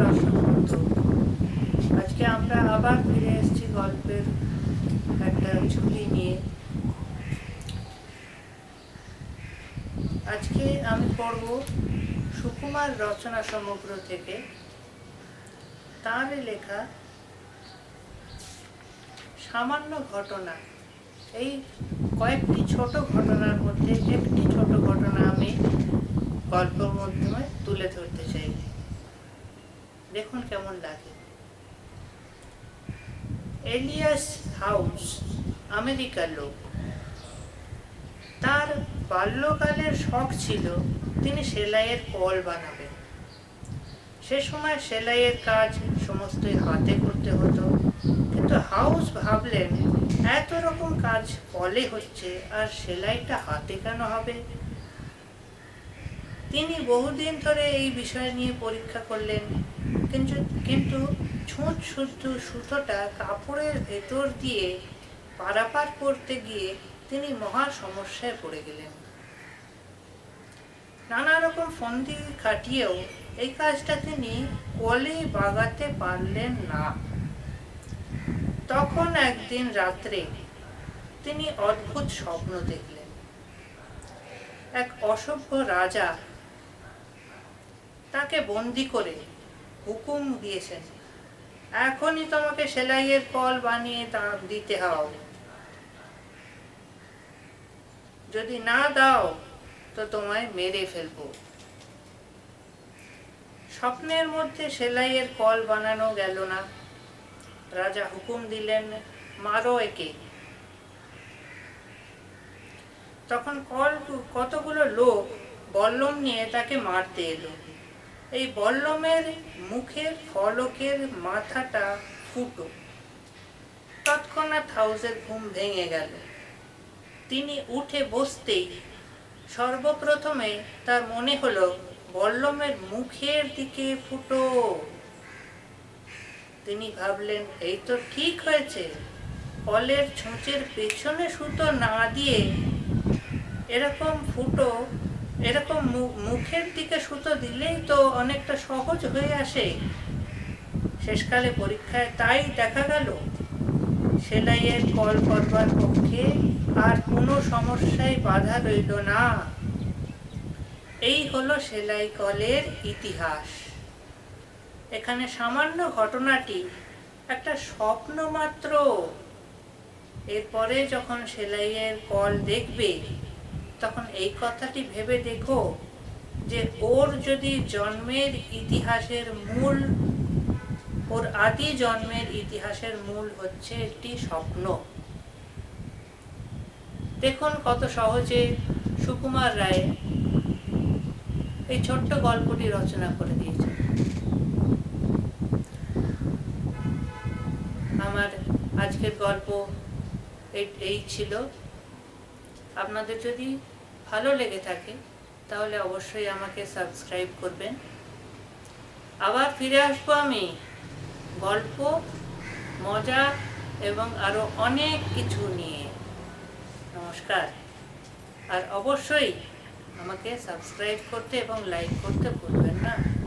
দর্শক বন্ধু আজকে আমরা আবার ফিরে এসেছি গল্পের একটা আজকে আমি পড়ব সুকুমার রচনা সমগ্র থেকে। তার লেখা, সামান্য ঘটনা। এই কয়েকটি ছোট ঘটনার মধ্যে একটি ছোট ঘটনা আমি গল্পের মাধ্যমে তুলে ধরতে চাই। দেখুন কেমন লাগে। এলিয়াস হাউস আমেরিকার লোক। তার বাল্যকালের শখ ছিল তিনি সেলাইয়ের কল বানাবেন। সে সময় সেলাইয়ের কাজ সমস্তই হাতে করতে হতো। কিন্তু হাউস ভাবলেন, এত রকম কাজ কলে হচ্ছে, আর সেলাইটা হাতে কেন হবে? তিনি বহুদিন ধরে এই বিষয় নিয়ে পরীক্ষা করলেন। কিন্তু কিন্তু ছুঁচ শুদ্ধ সুতোটা কাপড়ের ভেতর দিয়ে পারাপার করতে গিয়ে তিনি মহা সমস্যায় পড়ে গেলেন। নানা রকম ফন্দি কাটিয়েও এই কাজটা তিনি কলে বাগাতে পারলেন না। তখন একদিন রাত্রে তিনি অদ্ভুত স্বপ্ন দেখলেন। এক অসভ্য রাজা তাকে বন্দি করে হুকুম দিয়েছেন। এখনই তোমাকে সেলাইয়ের কল বানিয়ে তা দিতে হবে। যদি না দাও, তো তোমায় মেরে ফেলব। স্বপ্নের মধ্যে সেলাইয়ের কল বানানো গেল না। রাজা হুকুম দিলেন, মারো একে। তখন কল কতগুলো লোক বল্লম নিয়ে তাকে মারতে এলো। এই বল্লমের মুখের ফলকের মাথাটা ফুটো। তৎক্ষণাৎ হাউসের ঘুম ভেঙে গেল। তিনি উঠে বসতেই সর্বপ্রথমে তার মনে হলো, বল্লমের মুখের দিকে ফুটো। তিনি ভাবলেন, এই তো ঠিক হয়েছে। ফলের ছুঁচের পেছনে সুতো না দিয়ে এরকম ফুটো এরকম মুখের দিকে সুতো দিলেই তো অনেকটা সহজ হয়ে আসে। শেষকালে পরীক্ষায় তাই দেখা গেল, সেলাইয়ের কল করবার পক্ষে আর কোনো সমস্যায় বাধা রইল না। এই হলো সেলাই কলের ইতিহাস। এখানে সামান্য ঘটনাটি, একটা স্বপ্ন মাত্র এরপরে যখন সেলাইয়ের কল দেখবে তখন এই কথাটি ভেবে দেখো যে ওর যদি জন্মের ইতিহাসের মূল, ওর আদি জন্মের ইতিহাসের মূল হচ্ছে একটি স্বপ্ন। দেখুন কত সহজে সুকুমার রায় এই ছোট্ট গল্পটি রচনা করে দিয়েছে আমার আজকের গল্প এই- ছিল। আপনাদের যদি ভালো লেগে থাকে, তাহলে অবশ্যই আমাকে সাবস্ক্রাইব করবেন। আবার ফিরে আসব আমি। গল্প, মজা এবং আরও অনেক কিছু নিয়ে। নমস্কার। আর অবশ্যই আমাকে সাবস্ক্রাইব করতে এবং লাইক করতে ভুলবেন না।